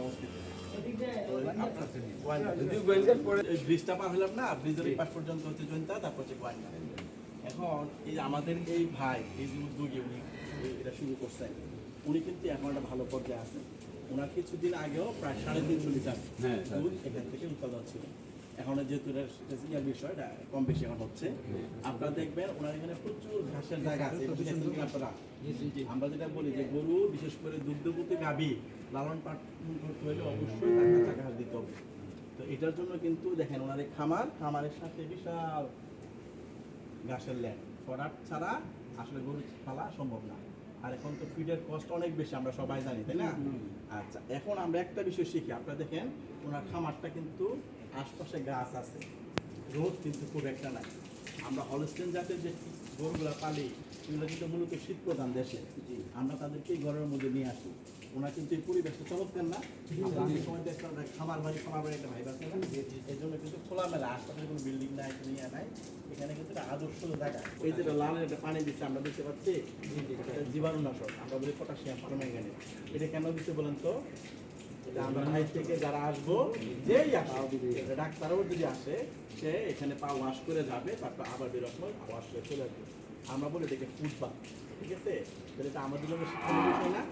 অবস্থিত। যদিও গোয়াইনঘাট পরে এই ব্রিজটা পার হলাম না ব্রিজের এই পাশ পর্যন্ত হচ্ছে জৈন্তা তারপর হচ্ছে গোয়েন্দা এখন এই আমাদের এই ভাই এই যে উদ্যোগী উনি এটা শুরু করছেন উনি কিন্তু এখন একটা ভালো পর্যায়ে আছে। ওনার কিছুদিন আগেও প্রায় সাড়ে তিনশো লিটার হ্যাঁ, দুধ এখান থেকে উৎপাদন ছিল। এখন যেহেতু এটা ইয়ার বিষয় কম বেশি এখন হচ্ছে। আপনারা দেখবেন ওনার এখানে প্রচুর ঘাসের জায়গা আছে আপনারা। আমরা যেটা বলি যে গরু বিশেষ করে দুগ্ধবতী গাভী লালন পালন করতে হলে অবশ্যই তার কাঁচা ঘাস দিতে হবে। তো এটার জন্য কিন্তু দেখেন এই খামার খামারের সাথে বিশাল ঘাসের ল্যান্ড ফরাট ছাড়া আসলে গরু পালা সম্ভব না। আর এখন তো ফিডের কস্ট অনেক বেশি আমরা সবাই জানি তাই না? আচ্ছা এখন আমরা একটা বিষয় শিখি। আপনারা দেখেন ওনার খামারটা কিন্তু আশপাশে গাছ আছে। রোদ কিন্তু খুব একটা নাই। আমরা হলস্টেন জাতের যে গরুগুলা পালি এগুলো কিন্তু মূলত শীত প্রধান দেশে আমরা তাদেরকে এই ঘরের মধ্যে নিয়ে আসি। ওনার কিন্তু এই পরিবেশটা চমৎকার না? অনেক সময় যে খামার বাড়ি খামার বাড়ি একটা ভাই আছে না? এই জন্য কিন্তু খোলামেলা আশপাশে কোনো বিল্ডিং নাই কোনো ইয়ে নাই। আদর্শ জায়গা এই যেটা লাল পানি দিচ্ছে আমরা দেখতে পাচ্ছি। এটা জীবাণুনাশক আমরা বলি পটাশিয়াম পারম্যাঙ্গানেট এটা কেন দিচ্ছে বলেন তো? এটা আমরা বাইরে থেকে যারা আসব যেই ডাক্তারও যদি আসে সে এখানে পা ওয়াশ করে যাবে তারপর আবার ওয়াশ করে চলে আসবে। আমরা বলি এটাকে ফুটবাথ ঠিক আছে? তাহলে এটা আমাদের জন্য শিক্ষণীয় বিষয় না?